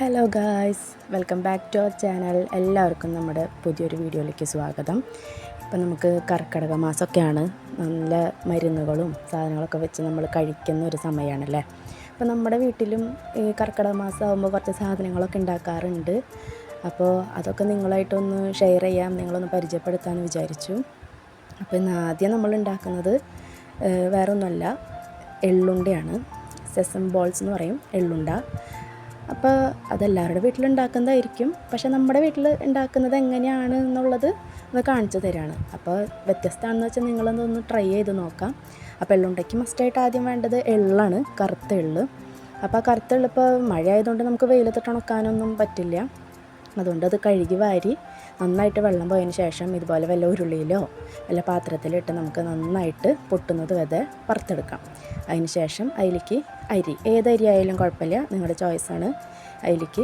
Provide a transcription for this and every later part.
Hello guys welcome back to our channel എല്ലാവർക്കും നമ്മുടെ പുതിയൊരു വീഡിയോയിലേക്ക് സ്വാഗതം. ഇപ്പം നമുക്ക് കർക്കിടക മാസമൊക്കെയാണ്. നല്ല മരുന്നുകളും സാധനങ്ങളൊക്കെ വെച്ച് നമ്മൾ കഴിക്കുന്ന ഒരു സമയമാണല്ലേ അപ്പോൾ നമ്മുടെ വീട്ടിലും ഈ കർക്കിടക മാസം ആകുമ്പോൾ കുറച്ച് സാധനങ്ങളൊക്കെ ഉണ്ടാക്കാറുണ്ട്. അപ്പോൾ അതൊക്കെ നിങ്ങളായിട്ടൊന്ന് ഷെയർ ചെയ്യാം. നിങ്ങളൊന്ന് പരിചയപ്പെടുത്താമെന്ന് വിചാരിച്ചു. അപ്പോൾ ഇന്ന് ആദ്യം നമ്മൾ ഉണ്ടാക്കുന്നത് വേറൊന്നുമല്ല എള്ളുണ്ടയാണ്. സെസം ബോൾസ് എന്ന് പറയും. എള്ളുണ്ട. അപ്പോൾ അതെല്ലാവരുടെ വീട്ടിലുണ്ടാക്കുന്നതായിരിക്കും പക്ഷേ നമ്മുടെ വീട്ടിൽ ഉണ്ടാക്കുന്നത് എങ്ങനെയാണ് എന്നുള്ളത് ഒന്ന് കാണിച്ചു തരാണ്. അപ്പോൾ വ്യത്യസ്തമാണെന്ന് വെച്ചാൽ നിങ്ങളൊന്ന് ട്രൈ ചെയ്ത് നോക്കാം. അപ്പോൾ എള്ളുണ്ടയ്ക്ക് മസ്റ്റായിട്ട് ആദ്യം വേണ്ടത് എള്ളാണ് കറുത്ത എള്ള്. അപ്പോൾ ആ കറുത്ത എള്ള് ഇപ്പോൾ മഴ ആയതുകൊണ്ട് നമുക്ക് വെയിലത്തിട്ട് ഉണക്കാനൊന്നും പറ്റില്ല. അതുകൊണ്ട് അത് കഴുകി വാരി നന്നായിട്ട് വെള്ളം പോയതിന് ശേഷം ഇതുപോലെ വല്ല ഉരുളിയിലോ വല്ല പാത്രത്തിലിട്ട് നമുക്ക് നന്നായിട്ട് പൊട്ടുന്നത് വരെ വറുത്തെടുക്കാം. അതിന് ശേഷം അതിലേക്ക് അരി. ഏത് ആയാലും കുഴപ്പമില്ല. നിങ്ങളുടെ ചോയ്സാണ് അതിലേക്ക്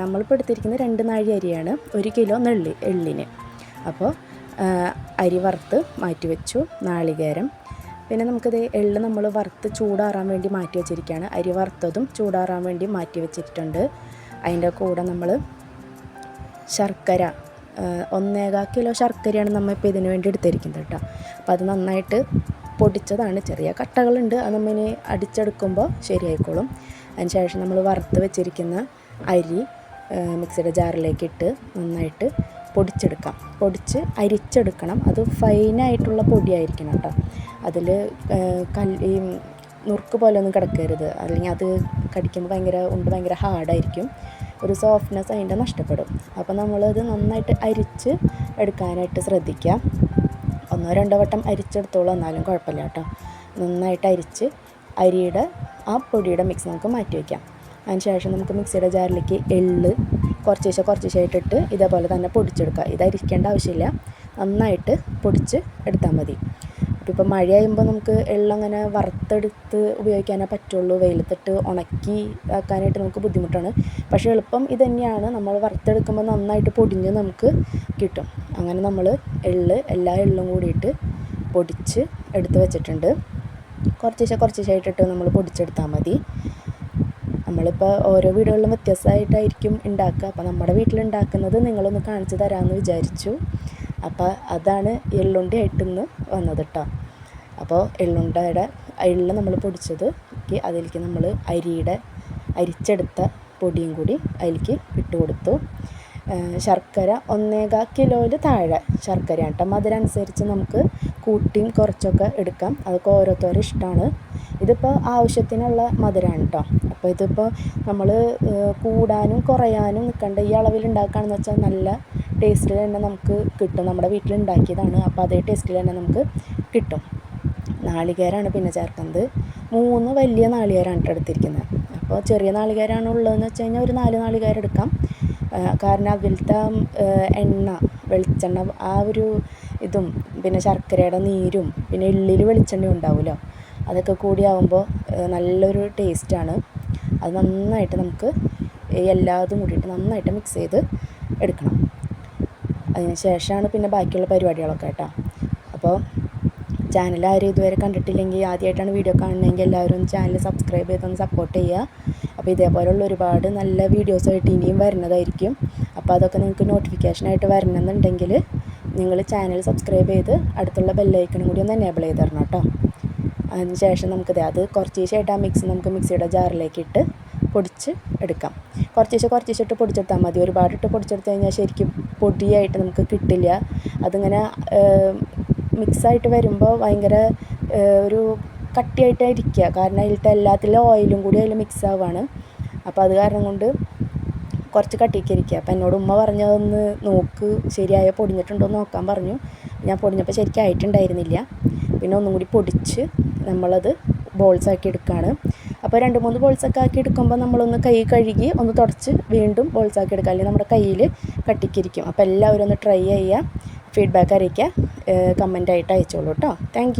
നമ്മളിപ്പോൾ എടുത്തിരിക്കുന്നത് രണ്ട് നാഴി അരിയാണ്. ഒരു കിലോ നെള്ളി എള്ളിന്. അപ്പോൾ അരി വറുത്ത് മാറ്റി വെച്ചു. നാളികേരം. പിന്നെ നമുക്കിത് എള്ള് നമ്മൾ വറുത്ത് ചൂടാറാൻ വേണ്ടി മാറ്റി വെച്ചിരിക്കുകയാണ്. അരി വറുത്തതും ചൂടാറാൻ വേണ്ടി മാറ്റി വെച്ചിട്ടുണ്ട്. അതിന്റെ കൂടെ നമ്മൾ ശർക്കര ഒന്നേകാൽ കിലോ ശർക്കരയാണ് നമ്മൾ ഇപ്പോൾ ഇതിന് വേണ്ടി എടുത്തിരിക്കുന്നത് കേട്ടോ. അപ്പോൾ അത് നന്നായിട്ട് പൊടിച്ചതാണ്. ചെറിയ കട്ടകളുണ്ട്. അത് നമ്മൾ അടിച്ചെടുക്കുമ്പോൾ ശരിയായിക്കോളും. അതിന് ശേഷം നമ്മൾ വറുത്ത് വെച്ചിരിക്കുന്ന അരി മിക്സിയുടെ ജാറിലേക്ക് ഇട്ട് നന്നായിട്ട് പൊടിച്ചെടുക്കാം. പൊടിച്ച് അരിച്ചെടുക്കണം. അത് ഫൈനായിട്ടുള്ള പൊടിയായിരിക്കണം കേട്ടോ. അതിൽ കല്ല് ഈ നുറുക്ക് പോലെ ഒന്നും കിടക്കരുത്. അല്ലെങ്കിൽ അത് കടിക്കുമ്പോൾ ഭയങ്കര ഉണ്ട് ഭയങ്കര ഹാർഡായിരിക്കും ഒരു സോഫ്റ്റ്നെസ് അതിന്റെ നഷ്ടപ്പെടും. അപ്പോൾ നമ്മളത് നന്നായിട്ട് അരിച്ച് എടുക്കാനായിട്ട് ശ്രദ്ധിക്കുക. ഒന്നോ രണ്ടോ വട്ടം അരിച്ചെടുത്തോളൂ എന്നാലും കുഴപ്പമില്ല കേട്ടോ. നന്നായിട്ട് അരിച്ച് അരിയുടെ ആ പൊടിയുടെ മിക്സ് നമുക്ക് മാറ്റി വയ്ക്കാം. അതിന് ശേഷം നമുക്ക് മിക്സിയുടെ ജാറിലേക്ക് എള്ള് കുറച്ച് കുറച്ച് ഇട്ടിട്ട് ഇതേപോലെ തന്നെ പൊടിച്ചെടുക്കുക. ഇത് അരിക്കേണ്ട ആവശ്യമില്ല. നന്നായിട്ട് പൊടിച്ച് എടുത്താൽ മതി. അപ്പോൾ ഇപ്പോൾ മഴയാകുമ്പോൾ നമുക്ക് എള്ളങ്ങനെ വറുത്തെടുത്ത് ഉപയോഗിക്കാനേ പറ്റുള്ളൂ. വെയിലത്തിട്ട് ഉണക്കി ആക്കാനായിട്ട് നമുക്ക് ബുദ്ധിമുട്ടാണ്. പക്ഷേ എളുപ്പം ഇത് തന്നെയാണ് നമ്മൾ വറുത്തെടുക്കുമ്പോൾ നന്നായിട്ട് പൊടിഞ്ഞ് നമുക്ക് കിട്ടും. അങ്ങനെ നമ്മൾ എള്ള് എല്ലാ എള്ളും കൂടിയിട്ട് പൊടിച്ച് എടുത്ത് വെച്ചിട്ടുണ്ട്. കുറച്ച് കുറച്ച് ആയിട്ടിട്ട് നമ്മൾ പൊടിച്ചെടുത്താൽ മതി. നമ്മളിപ്പോൾ ഓരോ വീടുകളിലും വ്യത്യസ്തമായിട്ടായിരിക്കും ഉണ്ടാക്കുക. അപ്പോൾ നമ്മുടെ വീട്ടിലുണ്ടാക്കുന്നത് നിങ്ങളൊന്ന് കാണിച്ചു തരാമെന്ന് വിചാരിച്ചു. അപ്പോൾ അതാണ് എള്ളുണ്ട ആയിട്ടിന്ന് വന്നത് കേട്ടോ അപ്പോൾ എള്ളുണ്ടയുടെ എള്ള് നമ്മൾ പൊടിച്ചത് അതിലേക്ക് നമ്മൾ അരിയുടെ അരിച്ചെടുത്ത പൊടിയും കൂടി അതിലേക്ക് ഇട്ട് കൊടുത്തു. ശർക്കര ഒന്നേകാ കിലോയിൽ താഴെ ശർക്കര കേട്ടോ മധുരം അനുസരിച്ച് നമുക്ക് കൂട്ടിയും കുറച്ചൊക്കെ എടുക്കാം. അതൊക്കെ ഓരോരുത്തരും ഇഷ്ടമാണ് ഇതിപ്പോൾ ആവശ്യത്തിനുള്ള മധുരമാണ് കേട്ടോ അപ്പോൾ ഇതിപ്പോൾ നമ്മൾ കൂടാനും കുറയാനും നിൽക്കേണ്ട ഈ അളവിൽ ഉണ്ടാക്കുകയാണെന്ന് വെച്ചാൽ നല്ല ടേസ്റ്റിൽ തന്നെ നമുക്ക് കിട്ടും. നമ്മുടെ വീട്ടിൽ ഉണ്ടാക്കിയതാണ്. അപ്പോൾ അതേ ടേസ്റ്റിൽ തന്നെ നമുക്ക് കിട്ടും. നാളികേരമാണ് പിന്നെ ചേർക്കുന്നത്. മൂന്ന് വലിയ നാളികേരമാണ് എടുത്തിരിക്കുന്നത്. അപ്പോൾ ചെറിയ നാളികേരമാണ് ഉള്ളതെന്ന് വെച്ച് കഴിഞ്ഞാൽ ഒരു നാല് നാളികേരം എടുക്കാം. കാരണം അതിലത്തെ എണ്ണ വെളിച്ചെണ്ണ ആ ഒരു ഇതും പിന്നെ ശർക്കരയുടെ നീരും പിന്നെ എള്ളിൽ വെളിച്ചെണ്ണ ഉണ്ടാവുമല്ലോ അതൊക്കെ കൂടി ആകുമ്പോൾ നല്ലൊരു ടേസ്റ്റാണ് അത് നന്നായിട്ട് നമുക്ക് എല്ലാതും കൂടിയിട്ട് നന്നായിട്ട് മിക്സ് ചെയ്ത് എടുക്കണം. അതിന് ശേഷമാണ് പിന്നെ ബാക്കിയുള്ള പരിപാടികളൊക്കെ കേട്ടോ. അപ്പോൾ ചാനൽ ആരും ഇതുവരെ കണ്ടിട്ടില്ലെങ്കിൽ ആദ്യമായിട്ടാണ് വീഡിയോ കാണുന്നതെങ്കിൽ എല്ലാവരും ചാനൽ സബ്സ്ക്രൈബ് ചെയ്തൊന്ന് സപ്പോർട്ട് ചെയ്യുക. അപ്പോൾ ഇതേപോലുള്ള ഒരുപാട് നല്ല വീഡിയോസായിട്ട് ഇനിയും വരുന്നതായിരിക്കും. അപ്പോൾ അതൊക്കെ നിങ്ങൾക്ക് നോട്ടിഫിക്കേഷനായിട്ട് വരണമെന്നുണ്ടെങ്കിൽ നിങ്ങൾ ചാനൽ സബ്സ്ക്രൈബ് ചെയ്ത് അടുത്തുള്ള ബെല്ലൈക്കണും കൂടി ഒന്ന് എനേബിൾ ചെയ്ത് തരണം കേട്ടോ. അതിന് ശേഷം നമുക്കിത് അത് കുറച്ച് ശേഷമായിട്ട് ആ മിക്സ് നമുക്ക് മിക്സിയുടെ ജാറിലേക്ക് ഇട്ട് പൊടിച്ച് എടുക്കാം. കുറച്ച് ശേഷം കുറച്ച് ശേഷം ഇട്ട് പൊടിച്ചെടുത്താൽ മതി. ഒരുപാടിട്ട് പൊടിച്ചെടുത്ത് കഴിഞ്ഞാൽ ശരിക്കും പൊടിയായിട്ട് നമുക്ക് കിട്ടില്ല. അതിങ്ങനെ മിക്സായിട്ട് വരുമ്പോൾ ഭയങ്കര ഒരു കട്ടിയായിട്ടായിരിക്കുക കാരണം അതിലത്തെ എല്ലാത്തിലും ഓയിലും കൂടി അതിൽ മിക്സ് ആവുകയാണ് അപ്പോൾ അത് കാരണം കൊണ്ട് കുറച്ച് കട്ടിയൊക്കെ ഇരിക്കുക അപ്പം എന്നോട് ഉമ്മ പറഞ്ഞതൊന്ന് നോക്ക് ശരിയായ പൊടിഞ്ഞിട്ടുണ്ടോ എന്ന് നോക്കാൻ പറഞ്ഞു. ഞാൻ പൊടിഞ്ഞപ്പോൾ ശരിക്കും ആയിട്ടുണ്ടായിരുന്നില്ല പിന്നെ ഒന്നും കൂടി പൊടിച്ച് നമ്മളത് ബോൾസാക്കി എടുക്കുകയാണ് അപ്പോൾ രണ്ട് മൂന്ന് ബോൾസൊക്കെ ആക്കി എടുക്കുമ്പോൾ നമ്മളൊന്ന് കൈ കഴുകി ഒന്ന് തുടച്ച് വീണ്ടും ബോൾസാക്കി എടുക്കുക അല്ലെങ്കിൽ നമ്മുടെ കയ്യിൽ കട്ടിക്കിരിക്കും. അപ്പോൾ എല്ലാവരും ഒന്ന് ട്രൈ ചെയ്യുക. ഫീഡ്ബാക്ക് അറിയിക്കുക. കമന്റായിട്ട് അയച്ചോളൂ കേട്ടോ. താങ്ക്